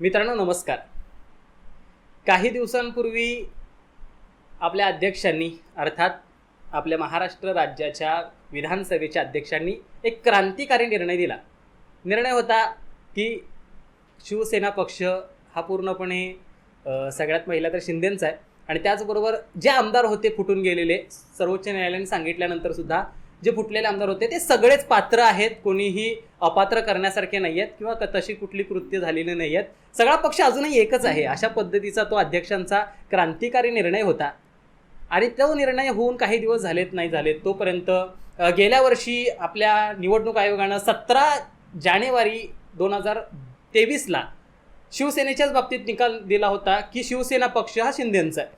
मित्रांनो नमस्कार. काही दिवसांपूर्वी आपल्या अध्यक्षांनी अर्थात आपल्या महाराष्ट्र राज्याच्या विधानसभेच्या अध्यक्षांनी एक क्रांतिकारी निर्णय दिला. निर्णय होता की शिवसेना पक्ष हा पूर्णपणे सगळ्यात पहिला तर शिंदेंचा आहे. आणि त्याचबरोबर जे आमदार होते फुटून गेलेले सर्वोच्च न्यायालयाने सांगितल्यानंतर सुद्धा जे फुटलेले आमदार होते ते सगळेच पात्र आहेत. कोणीही अपात्र करण्यासारखे नाही आहेत किंवा क- तशी कुठली कृत्य झालेली नाही आहेत सगळा पक्ष अजूनही एकच आहे. अशा पद्धतीचा तो अध्यक्षांचा क्रांतिकारी निर्णय होता. आणि तो निर्णय होऊन काही दिवस झालेत नाही झालेत तोपर्यंत गेल्या वर्षी आपल्या निवडणूक आयोगानं सतरा जानेवारी दोन हजार तेवीसला शिवसेनेच्याच बाबतीत निकाल दिला होता की शिवसेना पक्ष हा शिंदेंचा आहे.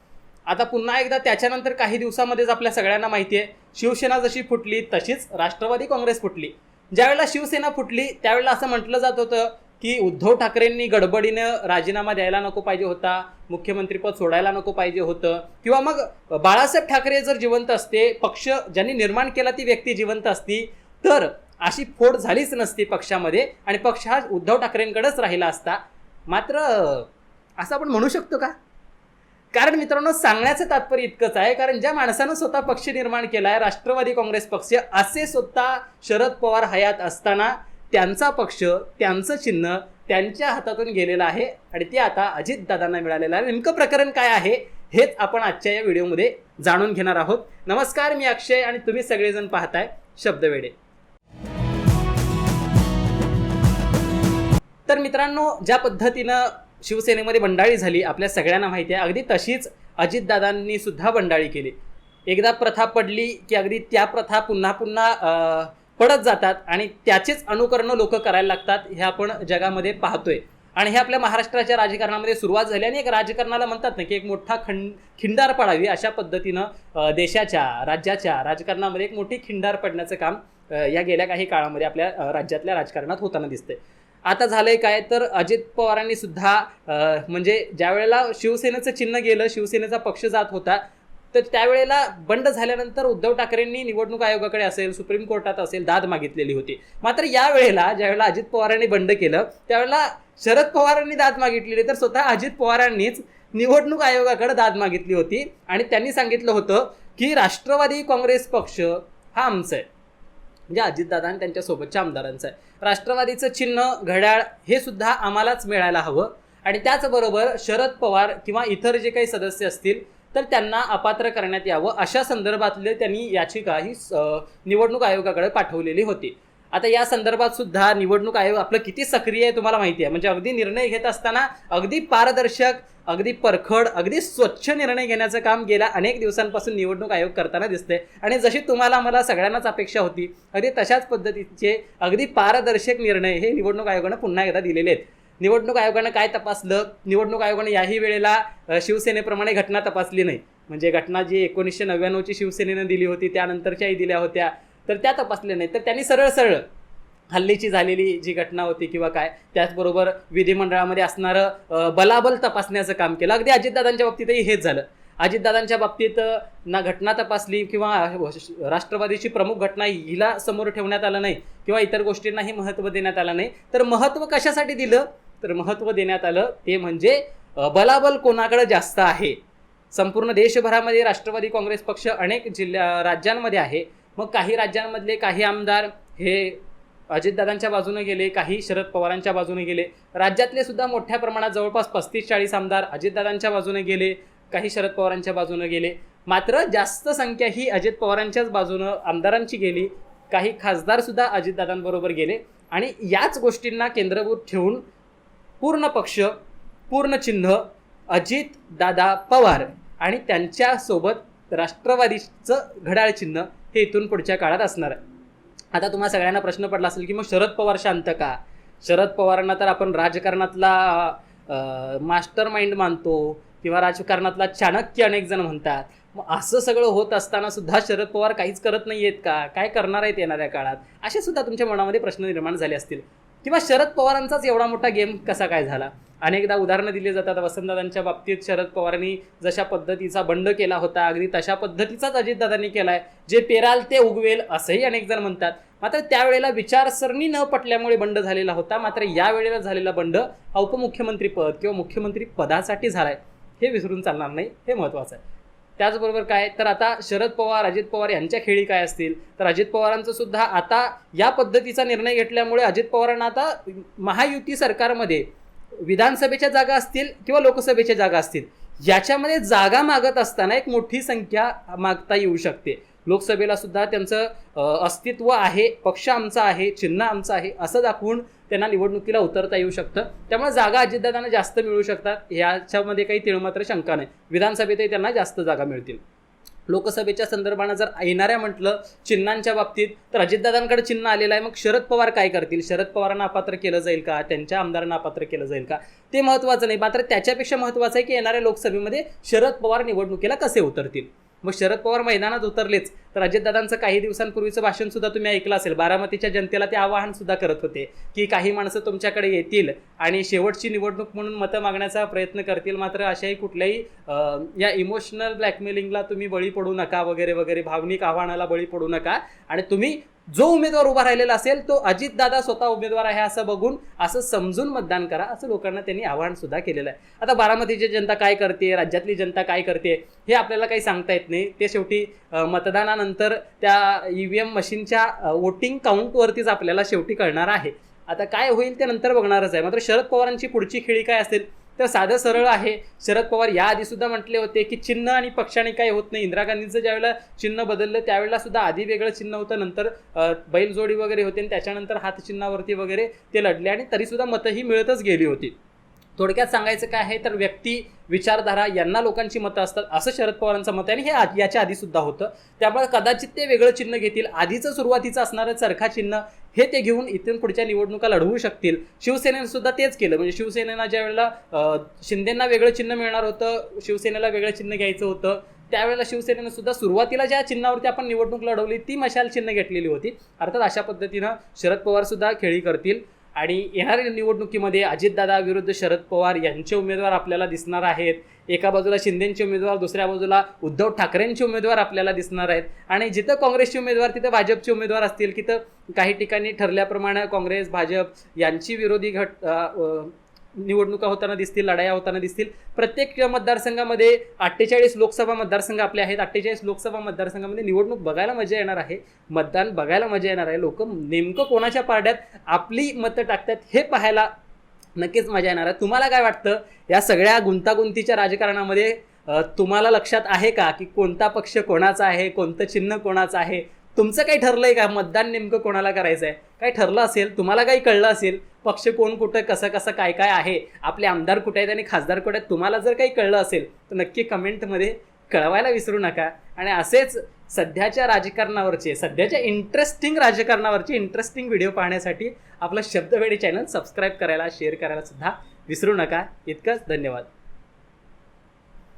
आता पुन्हा एकदा त्याच्यानंतर काही दिवसामध्येच आपल्या सगळ्यांना माहिती आहे शिवसेना जशी फुटली तशीच राष्ट्रवादी काँग्रेस फुटली. ज्यावेळेला शिवसेना फुटली त्यावेळेला असं म्हटलं जात होतं की उद्धव ठाकरेंनी गडबडीनं राजीनामा द्यायला नको पाहिजे होता मुख्यमंत्रीपद सोडायला नको पाहिजे होतं किंवा मग बाळासाहेब ठाकरे जर जिवंत असते पक्ष ज्यांनी निर्माण केला ती व्यक्ती जिवंत असती तर अशी फोड झालीच नसती पक्षामध्ये आणि पक्ष हा उद्धव ठाकरेंकडेच राहिला असता. मात्र असं आपण म्हणू शकतो का? कारण मित्रांनो सांगण्याचं तात्पर्य इतकंच आहे. कारण ज्या माणसानं स्वतः पक्ष निर्माण केला आहे राष्ट्रवादी काँग्रेस पक्ष असे स्वतः शरद पवार हयात असताना त्यांचा पक्ष त्यांचं चिन्ह त्यांच्या हातातून गेलेलं आहे आणि ते आता अजितदादांना मिळालेलं आहे. नेमकं प्रकरण काय आहे हेच आपण आजच्या या व्हिडिओमध्ये जाणून घेणार आहोत. नमस्कार मी अक्षय आणि तुम्ही सगळेजण पाहताय शब्दवेडे तर मित्रांनो ज्या पद्धतीनं शिवसेनेमध्ये बंडाळी झाली आपल्या सगळ्यांना माहिती आहे. अगदी तशीच अजितदादांनी सुद्धा बंडाळी केली. एकदा प्रथा पडली की अगदी त्या प्रथा पुन्हा पुन्हा पडत जातात आणि त्याचेच अनुकरणं लोक करायला लागतात हे आपण जगामध्ये पाहतोय. आणि हे आपल्या महाराष्ट्राच्या राजकारणामध्ये सुरुवात झाली आणि एक राजकारणाला म्हणतात ना की एक मोठा खंड खिंडार पडावी अशा पद्धतीनं देशाच्या राज्याच्या राजकारणामध्ये एक मोठी खिंडार पडण्याचं काम या गेल्या काही काळामध्ये आपल्या राज्यातल्या राजकारणात होताना दिसतंय. आता झालंय काय? तर अजित पवारांनी सुद्धा म्हणजे ज्या वेळेला शिवसेनेचं चिन्ह गेलं शिवसेनेचा पक्ष जात होता तर त्यावेळेला बंड झाल्यानंतर उद्धव ठाकरेंनी निवडणूक आयोगाकडे असेल सुप्रीम कोर्टात असेल दाद मागितलेली होती. मात्र यावेळेला ज्यावेळेला अजित पवारांनी बंड केलं त्यावेळेला शरद पवारांनी दाद मागितलेली. तर स्वतः अजित पवारांनीच निवडणूक आयोगाकडे दाद मागितली होती. आणि त्यांनी सांगितलं होतं की राष्ट्रवादी काँग्रेस पक्ष हा आमचा आहे. म्हणजे अजितदादा आणि त्यांच्यासोबतच्या आमदारांचं आहे. राष्ट्रवादीचं चिन्ह घड्याळ हे सुद्धा आम्हालाच मिळायला हवं. आणि त्याचबरोबर शरद पवार किंवा इतर जे काही सदस्य असतील तर त्यांना अपात्र करण्यात यावं. अशा संदर्भातले त्यांनी याचिका ही निवडणूक आयोगाकडे पाठवलेली होती. आता या संदर्भात सुद्धा निवडणूक आयोग आपलं किती सक्रिय आहे तुम्हाला माहिती आहे. म्हणजे अगदी निर्णय घेत असताना अगदी पारदर्शक अगदी परखड अगदी स्वच्छ निर्णय घेण्याचं काम गेल्या अनेक दिवसांपासून निवडणूक आयोग करताना दिसते आणि जशी तुम्हाला मला सगळ्यांनाच अपेक्षा होती अगदी तशाच पद्धतीचे अगदी पारदर्शक निर्णय हे निवडणूक आयोगानं पुन्हा एकदा दिलेले आहेत. निवडणूक आयोगानं काय तपासलं? निवडणूक आयोगानं याही वेळेला शिवसेनेप्रमाणे घटना तपासली नाही. म्हणजे घटना जी एकोणीसशे नव्याण्णवची शिवसेनेनं दिली होती त्यानंतरच्याही दिल्या होत्या. तर त्या तपासल्या नाही तर त्यांनी सरळ सरळ हल्लीची झालेली जी घटना होती किंवा काय त्याचबरोबर विधिमंडळामध्ये असणारं बलाबल तपासण्याचं काम केलं. अगदी अजितदादांच्या बाबतीतही हेच झालं. अजितदादांच्या बाबतीत ना घटना तपासली किंवा राष्ट्रवादीची प्रमुख घटना हिला समोर ठेवण्यात आलं नाही किंवा इतर गोष्टींनाही महत्त्व देण्यात आलं नाही. तर महत्त्व कशासाठी दिलं? तर महत्त्व देण्यात आलं ते म्हणजे बलाबल कोणाकडे जास्त आहे? संपूर्ण देशभरामध्ये राष्ट्रवादी काँग्रेस पक्ष अनेक जिल्ह्या राज्यांमध्ये आहे. मग काही राज्यांमधले काही आमदार हे अजितदादांच्या बाजूने गेले काही शरद पवारांच्या बाजूने गेले. राज्यातले सुद्धा मोठ्या प्रमाणात जवळपास पस्तीस चाळीस आमदार अजितदादांच्या बाजूने गेले काही शरद पवारांच्या बाजूने गेले. मात्र जास्त संख्या ही अजित पवारांच्याच बाजूनं आमदारांची गेली. काही खासदारसुद्धा अजितदादांबरोबर गेले. आणि याच गोष्टींना केंद्रभूत ठेवून पूर्ण पक्ष पूर्ण चिन्ह अजित दादा पवार आणि त्यांच्यासोबत राष्ट्रवादीचं घड्याळ चिन्ह हे इथून पुढच्या काळात असणार आहे. आता तुम्हाला सगळ्यांना प्रश्न पडला असेल की मग शरद पवार शांत का? शरद पवारांना तर आपण राजकारणातला मास्टर माइंड मानतो किंवा राजकारणातला चाणक्य अनेक जण म्हणतात. मग असं सगळं होत असताना सुद्धा शरद पवार काहीच करत नाही आहेत का? काय करणार आहेत येणाऱ्या काळात? असे सुद्धा तुमच्या मनामध्ये प्रश्न निर्माण झाले असतील. किंवा शरद पवारांचाच एवढा मोठा गेम कसा काय झाला? अनेकदा उदाहरणं दिली जातात. वसंतदादांच्या बाबतीत शरद पवारांनी जशा पद्धतीचा बंड केला होता अगदी तशा पद्धतीचाच अजितदादांनी केला आहे जे पेराल ते उगवेल असंही अनेक जण म्हणतात. मात्र त्यावेळेला विचारसरणी न पटल्यामुळे बंड झालेला होता. मात्र यावेळेला झालेला बंड हा उपमुख्यमंत्री पद किंवा मुख्यमंत्री पदासाठी झालाय. हे विसरून चालणार नाही. हे महत्त्वाचं आहे. त्याचबरोबर काय? तर आता शरद पवार अजित पवार यांच्या खेळी काय असतील? तर अजित पवारांचं सुद्धा आता या पद्धतीचा निर्णय घेतल्यामुळे अजित पवारांना आता महायुती सरकारमध्ये विधानसभेच्या जागा असतील किंवा लोकसभेच्या जागा असतील याच्यामध्ये जागा मागत असताना एक मोठी संख्या मागता येऊ शकते. लोकसभेला सुद्धा त्यांचं अस्तित्व आहे पक्ष आमचा आहे चिन्ह आमचं आहे असं दाखवून त्यांना निवडणुकीला उतरता येऊ शकतं. त्यामुळे जागा अजितदादांना जास्त मिळू शकतात याच्यामध्ये काही तिळमात्र शंका नाही. विधानसभेतही त्यांना जास्त जागा मिळतील. लोकसभेच्या संदर्भानं जर येणाऱ्या म्हटलं चिन्हांच्या बाबतीत तर अजितदादांकडे चिन्ह आलेलं आहे. मग शरद पवार काय करतील? शरद पवारांना अपात्र केलं जाईल का? त्यांच्या आमदारांना अपात्र केलं जाईल का? ते महत्त्वाचं नाही. मात्र त्याच्यापेक्षा महत्त्वाचं आहे की येणाऱ्या लोकसभेमध्ये शरद पवार निवडणुकीला कसे उतरतील? मग शरद पवार मैदानात उतरलेच. तर अजितदादांचं काही दिवसांपूर्वीचं भाषण सुद्धा तुम्ही ऐकलं असेल. बारामतीच्या जनतेला ते आवाहन सुद्धा करत होते की काही माणसं तुमच्याकडे येतील आणि शेवटची निवडणूक म्हणून मतं मागण्याचा प्रयत्न करतील. मात्र अशाही कुठल्याही या इमोशनल ब्लॅकमेलिंगला तुम्ही बळी पडू नका वगैरे वगैरे भावनिक आव्हानाला बळी पडू नका. आणि तुम्ही जो उमेदवार उभा राहिलेला असेल तो अजितदादा स्वतः उमेदवार आहे असं बघून असं समजून मतदान करा असं लोकांना त्यांनी आवाहन सुद्धा केलेलं आहे. आता बारामतीची जनता काय करते राज्यातली जनता काय करते हे आपल्याला काही सांगता येत नाही. ते शेवटी मतदानानंतर त्या ई व्ही एम मशीनच्या वोटिंग काउंटवरतीच आपल्याला शेवटी कळणार आहे. आता काय होईल ते नंतर बघणारच आहे. मात्र शरद पवारांची पुढची खेळी काय असेल तर साधं सरळ आहे. शरद पवार याआधी सुद्धा म्हटले होते की चिन्ह आणि पक्षाने काही होत नाही. इंदिरा गांधींचं ज्यावेळेला चिन्ह बदललं त्यावेळेला सुद्धा आधी वेगळं चिन्ह होतं. नंतर बैलजोडी वगैरे होते आणि त्याच्यानंतर हातचिन्हावरती वगैरे ते लढले आणि तरीसुद्धा मतंही मिळतच गेली होती. थोडक्यात सांगायचं काय आहे तर व्यक्ती विचारधारा यांना लोकांची मतं असतात. असं शरद पवारांचं मत आहे आणि हे आधी- याच्या आधी सुद्धा होतं. त्यामुळे कदाचित ते वेगळं चिन्ह घेतील. आधीचं सुरुवातीचं असणारं चरखा चिन्ह हे ते घेऊन इथून पुढच्या निवडणुका लढवू शकतील. शिवसेनेनं सुद्धा तेच केलं. म्हणजे शिवसेनेनं ज्या वेळेला शिंदेंना वेगळं चिन्ह मिळणार होतं शिवसेनेला वेगळं चिन्ह घ्यायचं होतं त्यावेळेला शिवसेनेनं सुद्धा सुरुवातीला ज्या चिन्हावरती आपण निवडणूक लढवली ती मशाल चिन्ह घेतलेली होती. अर्थात अशा पद्धतीनं शरद पवार सुद्धा खेळी करतील. आणि येणाऱ्या निवडणुकीमध्ये अजितदादा विरुद्ध शरद पवार यांचे उमेदवार आपल्याला दिसणार आहेत. एका बाजूला शिंदेचे उमेदवार दुसऱ्या बाजूला उद्धव ठाकरेंचे उमेदवार आपल्याला दिसणार आहेत. आणि जिथं काँग्रेसचे उमेदवार तिथं भाजपचे उमेदवार असतील तिथं काही ठिकाणी ठरल्याप्रमाणे काँग्रेस भाजप यांची विरोधी घट निवडणुका होताना दिसतील लढाया होताना दिसतील. प्रत्येक मतदारसंघामध्ये अठ्ठेचाळीस लोकसभा मतदारसंघ आपले आहेत. अठ्ठेचाळीस लोकसभा मतदारसंघामध्ये निवडणूक बघायला मजा येणार आहे. मतदान बघायला मजा येणार आहे. लोक नेमकं कोणाच्या पारड्यात आपली मतं टाकतात हे पाहायला नक्कीच मजा येणार आहे. तुम्हाला काय वाटतं? या सगळ्या गुंतागुंतीच्या राजकारणामध्ये तुम्हाला लक्षात आहे का की कोणता पक्ष कोणाचा आहे? कोणतं चिन्ह कोणाचं आहे? तुमचं काही ठरलं आहे का? मतदान नेमकं कोणाला करायचं आहे काही ठरलं असेल? तुम्हाला काही कळलं असेल? पक्ष कोण कुठं कसं कसं काय काय आहे? आपले आमदार कुठे आहेत आणि खासदार कुठे आहेत? तुम्हाला जर काही कळलं असेल तर नक्की कमेंटमध्ये कळवायला विसरू नका. आणि असेच सध्याच्या राजकारणावरचे सध्याच्या इंटरेस्टिंग राजकारणावरचे इंटरेस्टिंग व्हिडिओ पाहण्यासाठी आपलं शब्दवेडी चॅनल सबस्क्राईब करायला शेअर करायला सुद्धा विसरू नका. इतकंच धन्यवाद.